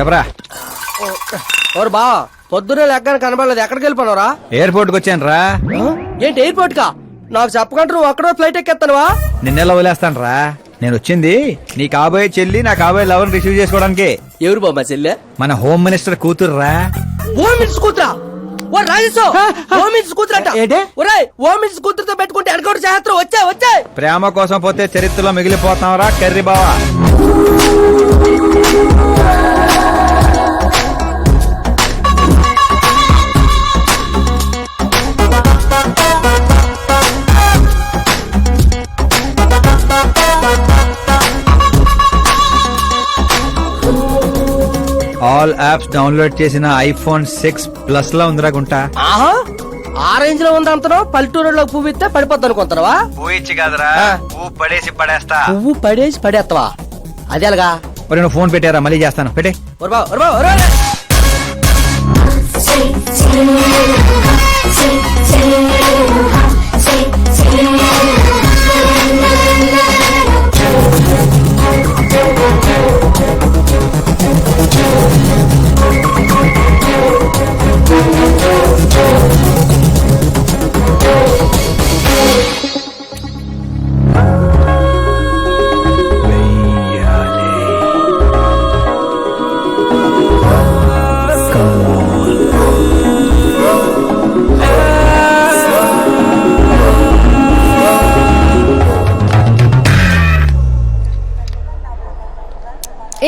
చెప్పరా? ఓరు బా పొద్దునే లెక్కన కనబడలేదు. ఎక్కడికి వెళ్ళిపోనరా ఎయిర్పోర్ట్కి వచ్చాను రా ఏంటి ఎయిర్పోర్ట్ కా? నాకు చెప్పకుండా నువ్వు అక్కడో ఫ్లైట్ ఎక్కేస్తానువా నిన్నెలా వదిలేస్తాను రా నేను వచ్చింది నీ కాబోయే చెల్లి నా కాబోయే లవర్ రిసీవ్ చేసుకోవడానికి. ఎవరు బాబా చెల్లె? మన హోమ్ మినిస్టర్ కూతురు రా ఓ మినిట్స్ కూతురా? ఓ రాజేశో ఓ మినిట్స్ కూతురట. ఏంటి? ఒరేయ్ ఓ మినిట్స్ కూతురుతో పెట్టుకుంటే ఎడగొడు చేస్తారు వచ్చా వచ్చా. ప్రేమ కోసం పోతే చరిత్రలో మిగిలిపోతాం రా కర్రీ బావా. ఆల్ యాప్స్ డౌన్లోడ్ చేసిన ఐఫోన్ సిక్స్ ప్లస్లో ఉందిరా గుంటా ఆహా ఆ రేంజ్లో ఉంది అంతనో పల్లెటూరులో పువ్వు ఇస్తే పడిపోద్ది అనుకుంటారా పోయిచ్చి కాదురా ఆ. పువ్వు పడేసి పడేస్తా పువ్వు పడేసి పడేస్తావా అదే అలాగా మరి నువ్వు ఫోన్ పెట్టారా మళ్ళీ చేస్తాను పెట్టే ఒరు బావ, ఒరు బావ, ఒరు బావ.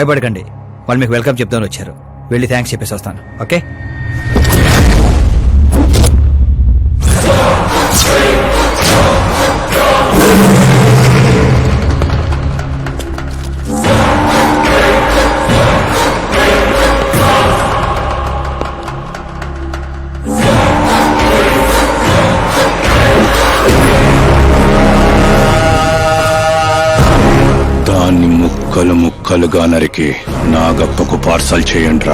భయపడకండి. వాళ్ళు మీకు వెల్కమ్ చెప్తాను వచ్చారు. వెళ్ళి థ్యాంక్స్ చెప్పేసి వస్తాను. ఓకే? ముక్కలు ముక్కలుగా నరికి నాగప్పకు పార్సల్ చేయండి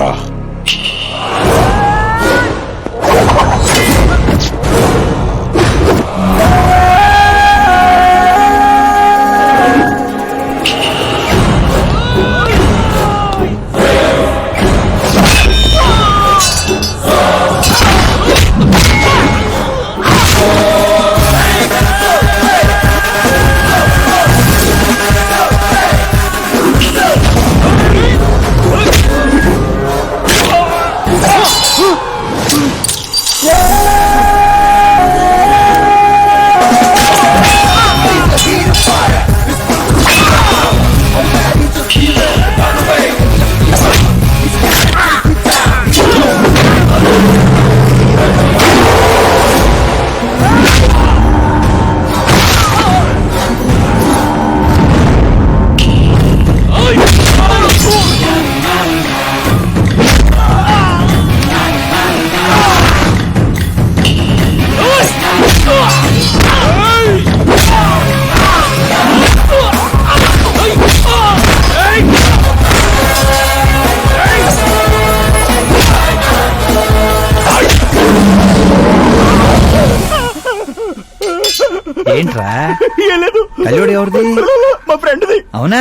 ఏంట్రా కల్లుడు ఎవరిది? మా ఫ్రెండ్ది. అవునా?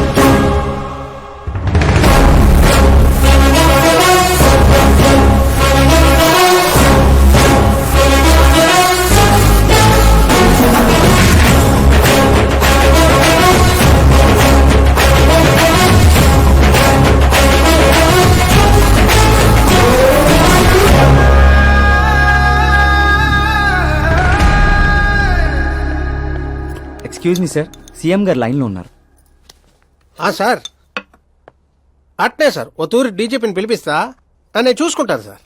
ఎక్స్క్యూజ్ మీ సార్ సీఎం గారు లైన్లో ఉన్నారు. ఆ సార్. అట్నే సార్. ఓ తూరి డీజీపీని పిలిపిస్తా. ఆ, నేను చూసుకుంటాను సార్.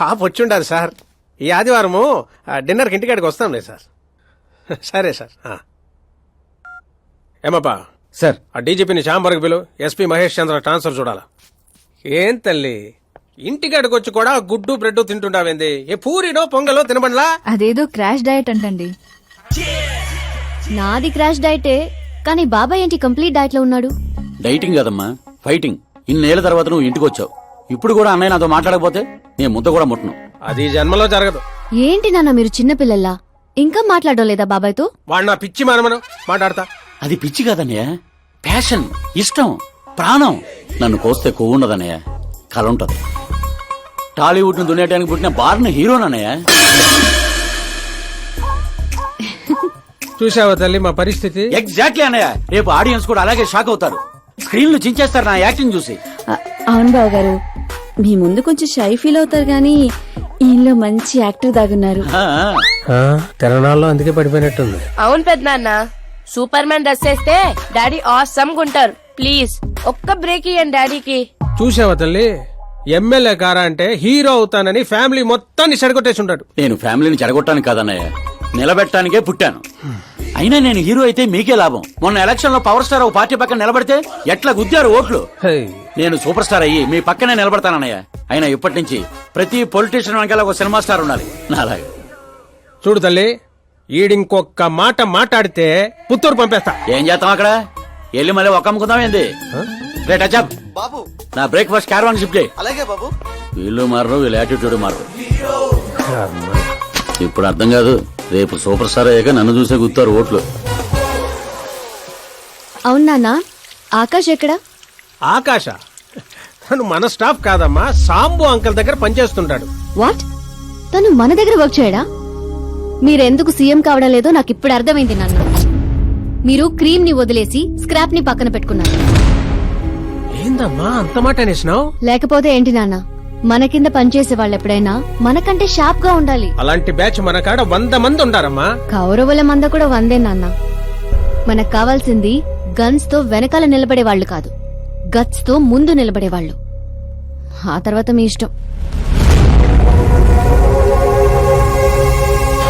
పాప వచ్చిండారు సార్. ఈ ఆదివారము ఆ, డిన్నర్కి ఇంటికాడికి వస్తాంలే సార్. సరే సార్. ఆ. ఏమప్పా సార్ ఆ డీజీపీని చాంబర్కి పిలు. ఎస్పీ మహేష్ చంద్ర ట్రాన్స్ఫర్ చూడాలా? ఏం తల్లి? ఇంటికాడికి వచ్చి కూడా గుడ్డు బ్రెడ్ తింటుంటావేంది? ఏ పూరినో పొంగలో తినబండ్లా అదేదో క్రాష్ డయట్ అంటండి. నాది క్రాష్ డైటే కానీ బాబాయ్ ఏంటి కంప్లీట్ డైట్లో ఉన్నాడు? డైటింగ్ కదమ్మా ఫైటింగ్. ఇన్నేళ్ళ తర్వాత నువ్వు ఇంటికి వచ్చావు ఇప్పుడు కూడా అన్నయ్య నాతో మాట్లాడకపోతే నేను ముద్ద కూడా ముట్టను. అది జన్మలో జరగదు. ఏంటి నాన్న మీరు చిన్నపిల్లల్లా ఇంకా మాట్లాడడం లేదా బాబాయ్తో? వాడు నా పిచ్చి మనమను. మాట్లాడతా. అది పిచ్చి కాదన్నయ్య. ప్యాషన్ ఇష్టం ప్రాణం. నన్ను కోస్తే కొవ్వు ఉండదన్నయ్య. కల ఉంటది. టాలీవుడ్ను దున్నేయడానికి పుట్టిన బార్న హీరోనన్నయ్య. చూసావా తల్లి మా పరిస్థితి? ఎగ్జాక్ట్లీ అన్నయ్య. రేపు ఆడియన్స్ కూడా అలాగే షాక్ అవుతారు. స్క్రీన్లు చించేస్తారు నా యాక్టింగ్ చూసి. అవును బావ గారు మీ ముందు కొంచెం షై ఫీల్ అవుతారు కానీ ఈయనలో మంచి యాక్టర్ దాగున్నారు. ఆ, తెలంగాణలో అందుకే పడిపోయినట్టుంది. అవును పెద్దనాన్న. సూపర్ మ్యాన్ డ్రెస్ వేస్తే డాడీ ఆసమ్ గుంటారు ప్లీజ్ ఒక్క బ్రేక్ ఇయ్యండి డాడీకి. చూసావా తల్లి? ఎమ్మెల్యే కారా అంటే హీరో అవుతానని ఫ్యామిలీ మొత్తాన్ని చెడగొట్టేసి ఉంటాడు. నేను ఫ్యామిలీని చెడగొట్టానికి కాదన్నయ్య. నిలబెట్టడానికే పుట్టాను. అయినా నేను హీరో అయితే మీకే లాభం. మొన్న ఎలక్షన్లో పవర్ స్టార్ ఒక పార్టీ పక్కన నిలబడితే ఎట్లా గుద్దారు ఓట్లు? నేను సూపర్ స్టార్ అయ్యి మీ పక్కనే నిలబడతానన్నయ్య. అయినా ఇప్పటి నుంచి ప్రతి పొలిటీషియన్ వెనకాల ఒక సినిమా స్టార్ ఉండాలి. నాలాగా. చూడు తల్లి ఈడింకొక్క మాట మాట్లాడితే పుత్తూరు పంపేస్తా. ఏం చేస్తాం అక్కడ? వెళ్ళి మళ్ళీ ఒక అమ్ముకుందాం ఏంది? రేట్ అచ్చప్ బాబు. నా బ్రేక్ఫాస్ట్ క్యారవాన్ షిఫ్ట్ చేయి. అలాగే బాబు. వీళ్ళు మారరు వీళ్ళ యాటిట్యూడ్ మారరు. ఇప్పుడు అర్థం కాదు. రేపు సూపర్ స్టార్ అయ్యాక నన్ను చూసే గుర్తారు ఓట్లు. అవును నాన్న ఆకాష్ ఎక్కడా? ఆకాశ తను మన స్టాఫ్ కాదమ్మా సాంబు అంకల్ దగ్గర పనిచేస్తుంటాడు. వాట్? తను మన దగ్గర వర్క్ చేయడా? మీరెందుకు సీఎం కావడం లేదో నాకు ఇప్పుడు అర్థమైంది నాన్న. మీరు క్రీమ్ని వదిలేసి స్క్రాప్ని పక్కన పెట్టుకున్నారు. ఏందమ్మా అంత మాట అనేసినావు? లేకపోతే ఏంటి నాన్న? మన కింద పనిచేసే వాళ్ళు ఎప్పుడైనా మనకంటే షార్ప్గా ఉండాలి. అలాంటి బ్యాచ్ మన కాడ వంద మంది ఉండారమ్మా. కౌరవుల మంద కూడా వందే నాన్న. మనకు కావాల్సింది గన్స్తో వెనకాల నిలబడే వాళ్ళు కాదు. గట్స్తో ముందు నిలబడే వాళ్ళు ఆ తర్వాత మీ ఇష్టం.